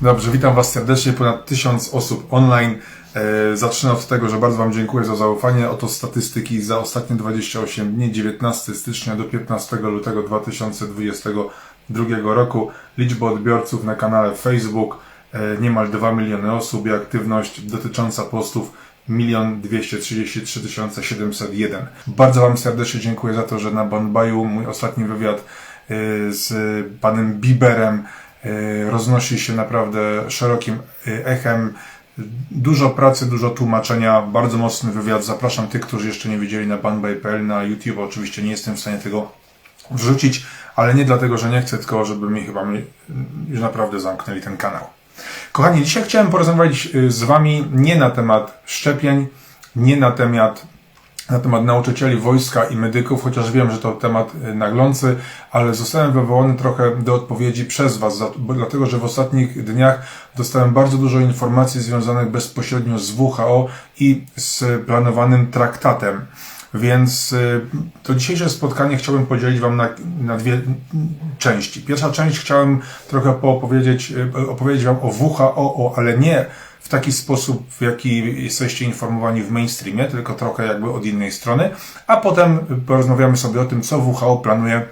Dobrze, witam Was serdecznie. Ponad 1000 osób online. E, zacznę od tego, że bardzo Wam dziękuję za zaufanie. Oto statystyki za ostatnie 28 dni, 19 stycznia do 15 lutego 2022 roku. Liczba odbiorców na kanale Facebook e, niemal 2 miliony osób i aktywność dotycząca postów 1 233 701. Bardzo Wam serdecznie dziękuję za to, że na Banbaju mój ostatni wywiad e, z panem Biberem e, roznosi się naprawdę szerokim e, echem. Dużo pracy, dużo tłumaczenia, bardzo mocny wywiad. Zapraszam tych, którzy jeszcze nie widzieli na banbay.pl, na YouTube. Oczywiście nie jestem w stanie tego wrzucić, ale nie dlatego, że nie chcę, tylko żeby mi chyba mi już naprawdę zamknęli ten kanał. Kochani, dzisiaj chciałem porozmawiać y, z Wami nie na temat szczepień, nie na temat, na temat nauczycieli wojska i medyków, chociaż wiem, że to temat y, naglący, ale zostałem wywołany trochę do odpowiedzi przez Was, dlatego że w ostatnich dniach dostałem bardzo dużo informacji związanych bezpośrednio z WHO i z planowanym traktatem. Więc y, to dzisiejsze spotkanie chciałbym podzielić Wam na, na dwie części. Pierwsza część chciałem trochę y, opowiedzieć Wam o WHO, ale nie w taki sposób, w jaki jesteście informowani w mainstreamie, tylko trochę jakby od innej strony. A potem porozmawiamy sobie o tym, co WHO planuje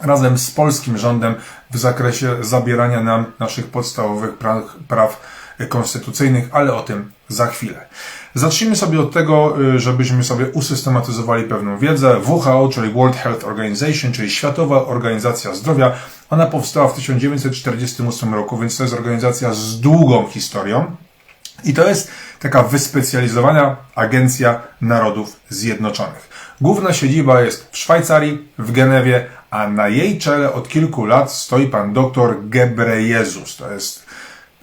razem z polskim rządem w zakresie zabierania nam naszych podstawowych praw, praw konstytucyjnych, ale o tym za chwilę. Zacznijmy sobie od tego, y, żebyśmy sobie usystematyzowali pewną wiedzę. WHO, czyli World Health Organization, czyli Światowa Organizacja Zdrowia, ona powstała w 1948 roku, więc to jest organizacja z długą historią. I to jest taka wyspecjalizowana Agencja Narodów Zjednoczonych. Główna siedziba jest w Szwajcarii, w Genewie, a na jej czele od kilku lat stoi pan dr Gebrejezus. To jest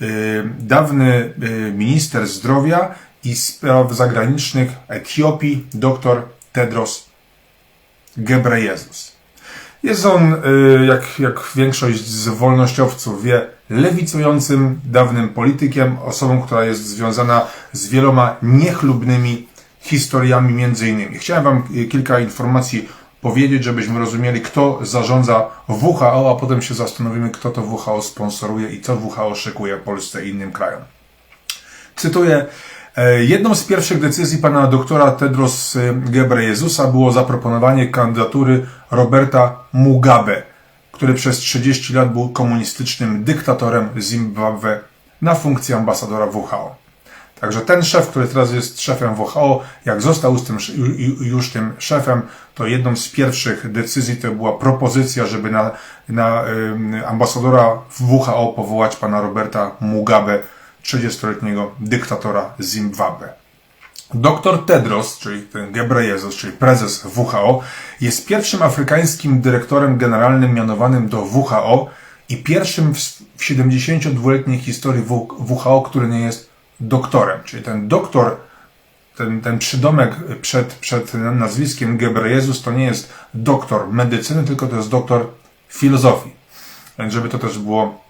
y, dawny y, minister zdrowia i spraw zagranicznych Etiopii, dr Tedros Gebrejezus. Jest on, y, jak, jak większość z wolnościowców wie, lewicującym, dawnym politykiem, osobą, która jest związana z wieloma niechlubnymi historiami między innymi. Chciałem Wam y, kilka informacji powiedzieć, żebyśmy rozumieli, kto zarządza WHO, a potem się zastanowimy, kto to WHO sponsoruje i co WHO szykuje Polsce i innym krajom. Cytuję. "E, Jedną z pierwszych decyzji pana doktora Tedros Gebrejezusa było zaproponowanie kandydatury Roberta Mugabe, który przez 30 lat był komunistycznym dyktatorem Zimbabwe na funkcję ambasadora WHO. Także ten szef, który teraz jest szefem WHO, jak został już tym, już tym szefem, to jedną z pierwszych decyzji to była propozycja, żeby na, na ambasadora WHO powołać pana Roberta Mugabe, 30-letniego dyktatora Zimbabwe. Dr Tedros, czyli ten Gebrejezus, czyli prezes WHO, jest pierwszym afrykańskim dyrektorem generalnym mianowanym do WHO i pierwszym w w 72-letniej historii WHO, który nie jest doktorem. Czyli ten doktor, ten, ten przydomek przed, przed nazwiskiem Gebrejezus to nie jest doktor medycyny, tylko to jest doktor filozofii. Więc żeby to też było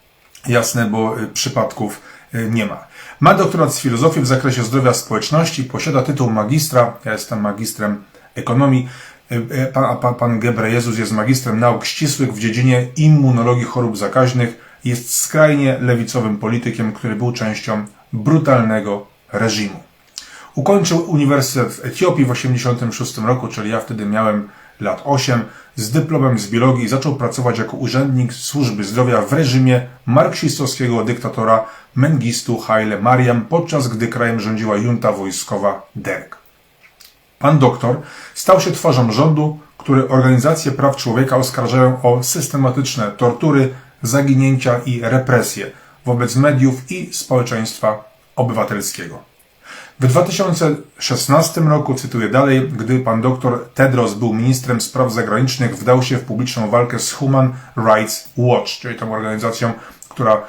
jasne, bo y, przypadków nie ma. Ma doktorat z filozofii w zakresie zdrowia społeczności, posiada tytuł magistra, ja jestem magistrem ekonomii, y, y, pan, pan, pan Gebrejezus jest magistrem nauk ścisłych w dziedzinie immunologii chorób zakaźnych, jest skrajnie lewicowym politykiem, który był częścią brutalnego reżimu. Ukończył Uniwersytet w Etiopii w 1986 roku, czyli ja wtedy miałem lat 8, z dyplomem z biologii zaczął pracować jako urzędnik służby zdrowia w reżimie marksistowskiego dyktatora Mengistu Haile Mariam, podczas gdy krajem rządziła junta wojskowa Derg. Pan doktor stał się twarzą rządu, który organizacje praw człowieka oskarżają o systematyczne tortury, zaginięcia i represje wobec mediów i społeczeństwa obywatelskiego. W 2016 roku, cytuję dalej, gdy pan dr Tedros był ministrem spraw zagranicznych, wdał się w publiczną walkę z Human Rights Watch, czyli tą organizacją, która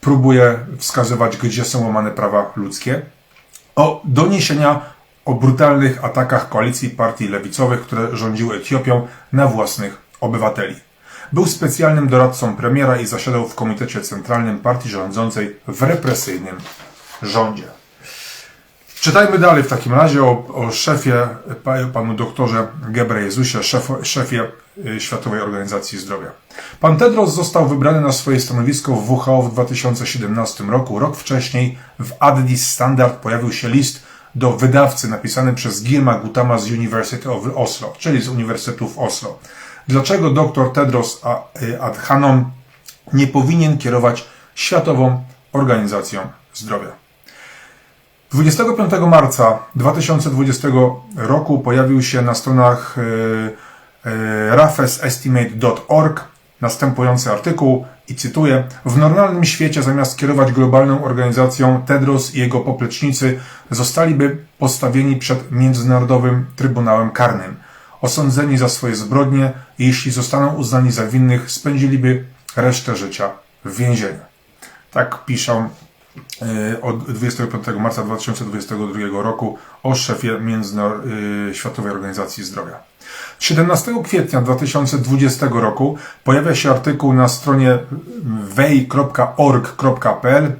próbuje wskazywać, gdzie są łamane prawa ludzkie, o doniesienia o brutalnych atakach koalicji partii lewicowych, które rządziły Etiopią na własnych obywateli. Był specjalnym doradcą premiera i zasiadał w komitecie centralnym partii rządzącej w represyjnym rządzie. Czytajmy dalej w takim razie o, o szefie, pa- panu doktorze Gebrejezusie, szef, szefie y, Światowej Organizacji Zdrowia. Pan Tedros został wybrany na swoje stanowisko w WHO w 2017 roku. Rok wcześniej w Addis Standard pojawił się list do wydawcy napisany przez Girma Gutama z University of Oslo, czyli z Uniwersytetu w Oslo. Dlaczego dr Tedros y, Adhanom nie powinien kierować Światową Organizacją Zdrowia? 25 marca 2020 roku pojawił się na stronach e, e, rafesestimate.org następujący artykuł i cytuję: W normalnym świecie zamiast kierować globalną organizacją, Tedros i jego poplecznicy zostaliby postawieni przed Międzynarodowym Trybunałem Karnym. Osądzeni za swoje zbrodnie i jeśli zostaną uznani za winnych, spędziliby resztę życia w więzieniu. Tak piszą od 25 marca 2022 roku o szefie Międzynarodowej Światowej Organizacji Zdrowia. 17 kwietnia 2020 roku pojawia się artykuł na stronie wej.org.pl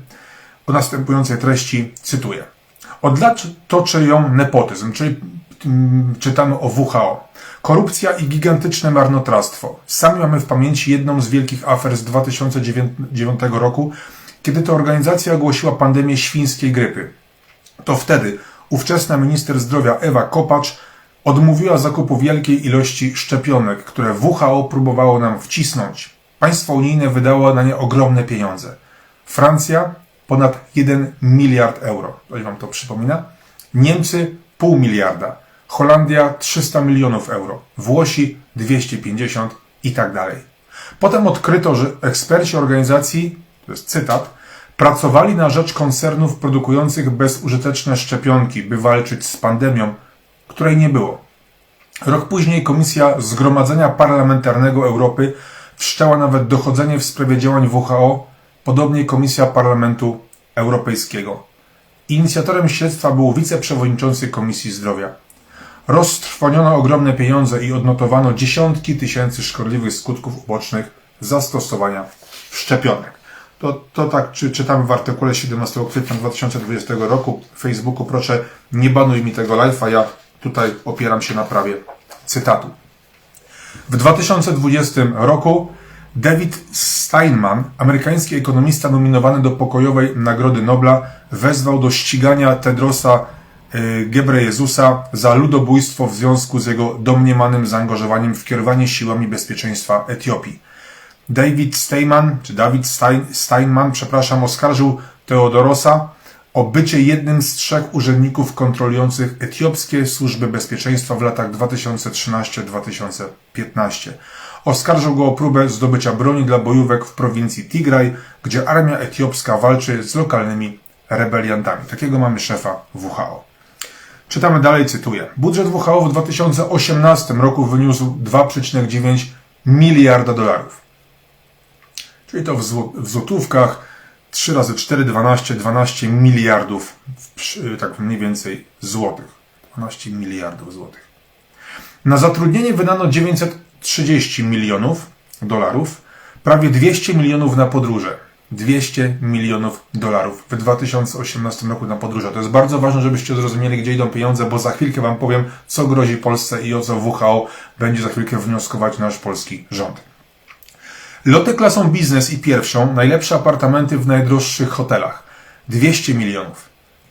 o następującej treści, cytuję. Od lat toczy ją nepotyzm, czyli mm, czytamy o WHO. Korupcja i gigantyczne marnotrawstwo. Sami mamy w pamięci jedną z wielkich afer z 2009 roku, kiedy to organizacja ogłosiła pandemię świńskiej grypy. To wtedy ówczesna minister zdrowia Ewa Kopacz odmówiła zakupu wielkiej ilości szczepionek, które WHO próbowało nam wcisnąć. Państwo unijne wydało na nie ogromne pieniądze. Francja ponad 1 miliard euro. Ktoś wam to przypomina? Niemcy pół miliarda. Holandia 300 milionów euro. Włosi 250 i tak dalej. Potem odkryto, że eksperci organizacji, to jest cytat, Pracowali na rzecz koncernów produkujących bezużyteczne szczepionki, by walczyć z pandemią, której nie było. Rok później Komisja Zgromadzenia Parlamentarnego Europy wszczęła nawet dochodzenie w sprawie działań WHO, podobnie Komisja Parlamentu Europejskiego. Inicjatorem śledztwa był wiceprzewodniczący Komisji Zdrowia. Roztrwoniono ogromne pieniądze i odnotowano dziesiątki tysięcy szkodliwych skutków ubocznych zastosowania szczepionek. To, to tak czy, czytamy w artykule 17 kwietnia 2020 roku Facebooku. Proszę, nie banuj mi tego live'a, ja tutaj opieram się na prawie cytatu. W 2020 roku David Steinman, amerykański ekonomista nominowany do pokojowej Nagrody Nobla, wezwał do ścigania Tedrosa y, Gebrejezusa za ludobójstwo w związku z jego domniemanym zaangażowaniem w kierowanie siłami bezpieczeństwa Etiopii. David Steinman, czy David Stein, Steinman, przepraszam, oskarżył Teodorosa o bycie jednym z trzech urzędników kontrolujących etiopskie służby bezpieczeństwa w latach 2013-2015. Oskarżył go o próbę zdobycia broni dla bojówek w prowincji Tigraj, gdzie armia etiopska walczy z lokalnymi rebeliantami. Takiego mamy szefa WHO. Czytamy dalej, cytuję. Budżet WHO w 2018 roku wyniósł 2,9 miliarda dolarów czyli to w, zł w złotówkach 3 razy 4, 12, 12 miliardów, tak mniej więcej złotych. 12 miliardów złotych. Na zatrudnienie wydano 930 milionów dolarów, prawie 200 milionów na podróże. 200 milionów dolarów w 2018 roku na podróże. To jest bardzo ważne, żebyście zrozumieli, gdzie idą pieniądze, bo za chwilkę Wam powiem, co grozi Polsce i o co WHO będzie za chwilkę wnioskować nasz polski rząd. Loty klasą biznes i pierwszą, najlepsze apartamenty w najdroższych hotelach. 200 milionów.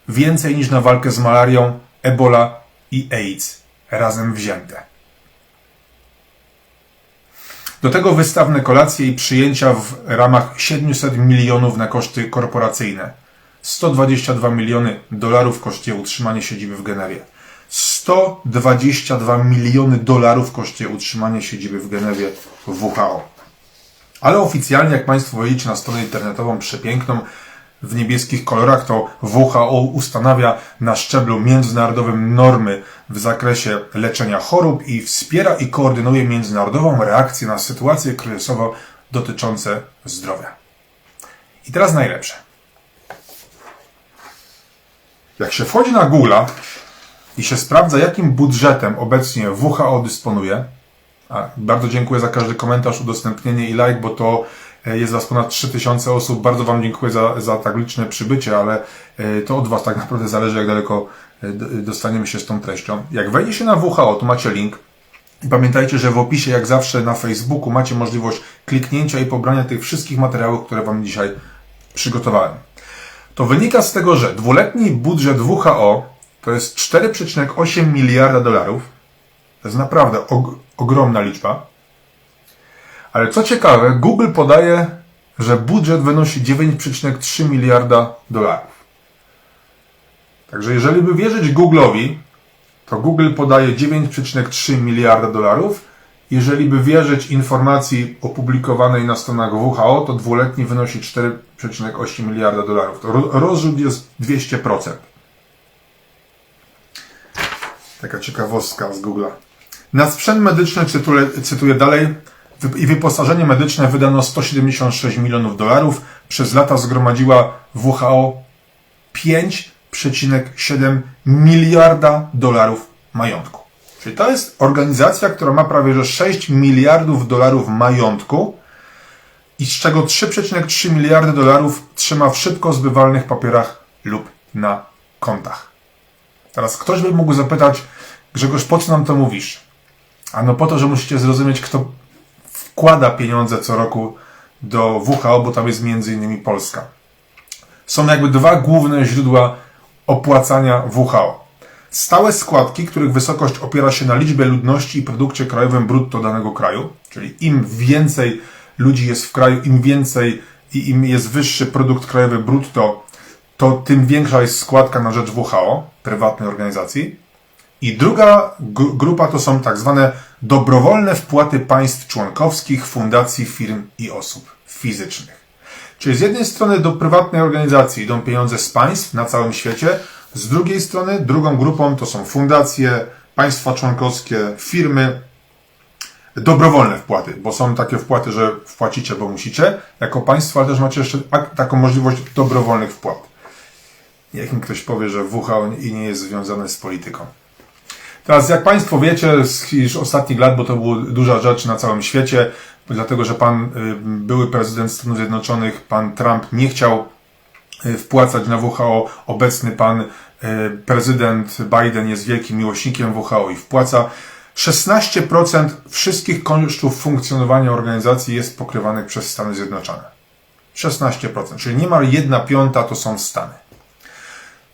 Więcej niż na walkę z malarią, ebola i AIDS. Razem wzięte. Do tego wystawne kolacje i przyjęcia w ramach 700 milionów na koszty korporacyjne. 122 miliony dolarów kosztuje utrzymanie siedziby w Genewie. 122 miliony dolarów kosztuje utrzymanie siedziby w Genewie WHO. Ale oficjalnie, jak Państwo wejdziecie na stronę internetową przepiękną, w niebieskich kolorach, to WHO ustanawia na szczeblu międzynarodowym normy w zakresie leczenia chorób i wspiera i koordynuje międzynarodową reakcję na sytuacje kryzysowe dotyczące zdrowia. I teraz najlepsze. Jak się wchodzi na Google i się sprawdza, jakim budżetem obecnie WHO dysponuje, bardzo dziękuję za każdy komentarz, udostępnienie i like, bo to e, jest Was ponad 3000 osób. Bardzo Wam dziękuję za, za tak liczne przybycie, ale e, to od Was tak naprawdę zależy, jak daleko e, dostaniemy się z tą treścią. Jak wejdzie się na WHO, to macie link I pamiętajcie, że w opisie, jak zawsze na Facebooku, macie możliwość kliknięcia i pobrania tych wszystkich materiałów, które Wam dzisiaj przygotowałem. To wynika z tego, że dwuletni budżet WHO to jest 4,8 miliarda dolarów. To jest naprawdę og- ogromna liczba. Ale co ciekawe, Google podaje, że budżet wynosi 9,3 miliarda dolarów. Także jeżeli by wierzyć Google'owi, to Google podaje 9,3 miliarda dolarów. Jeżeli by wierzyć informacji opublikowanej na stronach WHO, to dwuletni wynosi 4,8 miliarda dolarów. To ro- rozrzut jest 200%. Taka ciekawostka z Google'a. Na sprzęt medyczny, cytuję, cytuję dalej, i wyposażenie medyczne wydano 176 milionów dolarów. Przez lata zgromadziła WHO 5,7 miliarda dolarów majątku. Czyli to jest organizacja, która ma prawie że 6 miliardów dolarów majątku i z czego 3,3 miliardy dolarów trzyma w szybko zbywalnych papierach lub na kontach. Teraz ktoś by mógł zapytać, Grzegorz, po co nam to mówisz? A no po to, że musicie zrozumieć, kto wkłada pieniądze co roku do WHO, bo tam jest między innymi Polska. Są jakby dwa główne źródła opłacania WHO. Stałe składki, których wysokość opiera się na liczbie ludności i produkcie krajowym brutto danego kraju, czyli im więcej ludzi jest w kraju, im więcej i im jest wyższy produkt krajowy brutto, to tym większa jest składka na rzecz WHO, prywatnej organizacji. I druga gru- grupa to są tak zwane dobrowolne wpłaty państw członkowskich, fundacji, firm i osób fizycznych. Czyli z jednej strony do prywatnej organizacji idą pieniądze z państw na całym świecie, z drugiej strony drugą grupą to są fundacje, państwa członkowskie, firmy, dobrowolne wpłaty, bo są takie wpłaty, że wpłacicie, bo musicie, jako państwo, ale też macie jeszcze ak- taką możliwość dobrowolnych wpłat. Mi ktoś powie, że WHO i nie jest związane z polityką. Teraz, jak Państwo wiecie, z ostatnich lat, bo to była duża rzecz na całym świecie, dlatego że pan y, były prezydent Stanów Zjednoczonych, pan Trump, nie chciał y, wpłacać na WHO. Obecny pan y, prezydent Biden jest wielkim miłośnikiem WHO i wpłaca. 16% wszystkich kosztów funkcjonowania organizacji jest pokrywanych przez Stany Zjednoczone. 16%, czyli niemal 1 piąta to są Stany.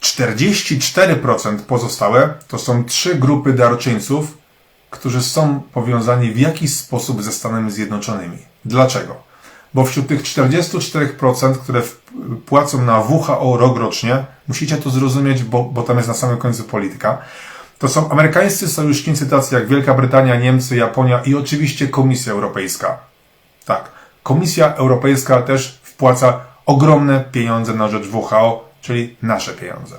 44% pozostałe to są trzy grupy darczyńców, którzy są powiązani w jakiś sposób ze Stanami Zjednoczonymi. Dlaczego? Bo wśród tych 44%, które płacą na WHO rok rocznie, musicie to zrozumieć, bo, bo tam jest na samym końcu polityka, to są amerykańscy sojusznicy tacy jak Wielka Brytania, Niemcy, Japonia i oczywiście Komisja Europejska. Tak, Komisja Europejska też wpłaca ogromne pieniądze na rzecz WHO, czyli nasze pieniądze.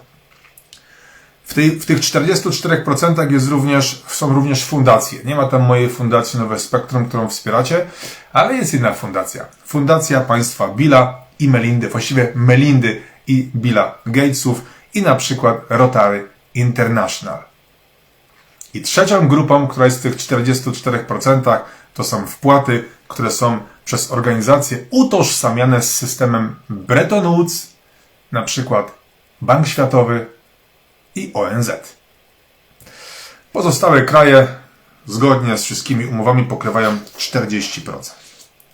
W, tej, w tych 44% jest również, są również fundacje. Nie ma tam mojej fundacji Nowe Spektrum, którą wspieracie, ale jest inna fundacja. Fundacja państwa Billa i Melindy, właściwie Melindy i Billa Gatesów i na przykład Rotary International. I trzecią grupą, która jest w tych 44%, to są wpłaty, które są przez organizacje utożsamiane z systemem Bretton Woods, na przykład Bank Światowy i ONZ. Pozostałe kraje zgodnie z wszystkimi umowami pokrywają 40%.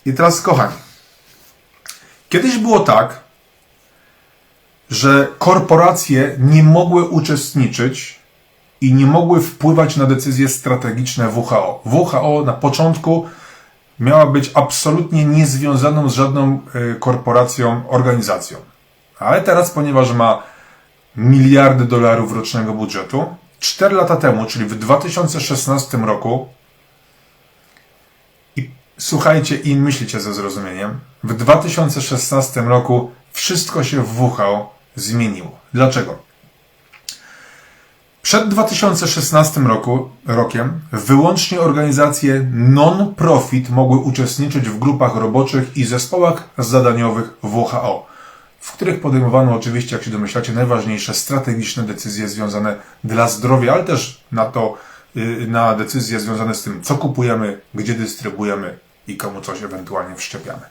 I teraz, kochani, kiedyś było tak, że korporacje nie mogły uczestniczyć i nie mogły wpływać na decyzje strategiczne WHO. WHO na początku miała być absolutnie niezwiązaną z żadną y, korporacją, organizacją. Ale teraz, ponieważ ma miliardy dolarów rocznego budżetu, 4 lata temu, czyli w 2016 roku, i słuchajcie i myślicie ze zrozumieniem, w 2016 roku wszystko się w WHO zmieniło. Dlaczego? Przed 2016 roku, rokiem wyłącznie organizacje non-profit mogły uczestniczyć w grupach roboczych i zespołach zadaniowych WHO, w których podejmowano oczywiście, jak się domyślacie, najważniejsze strategiczne decyzje związane dla zdrowia, ale też na to, y, na decyzje związane z tym, co kupujemy, gdzie dystrybuujemy i komu coś ewentualnie wszczepiamy.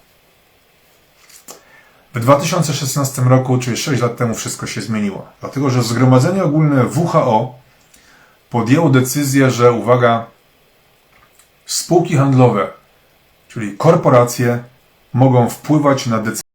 W 2016 roku, czyli 6 lat temu, wszystko się zmieniło. Dlatego, że Zgromadzenie Ogólne WHO podjęło decyzję, że uwaga, spółki handlowe, czyli korporacje, mogą wpływać na decyzje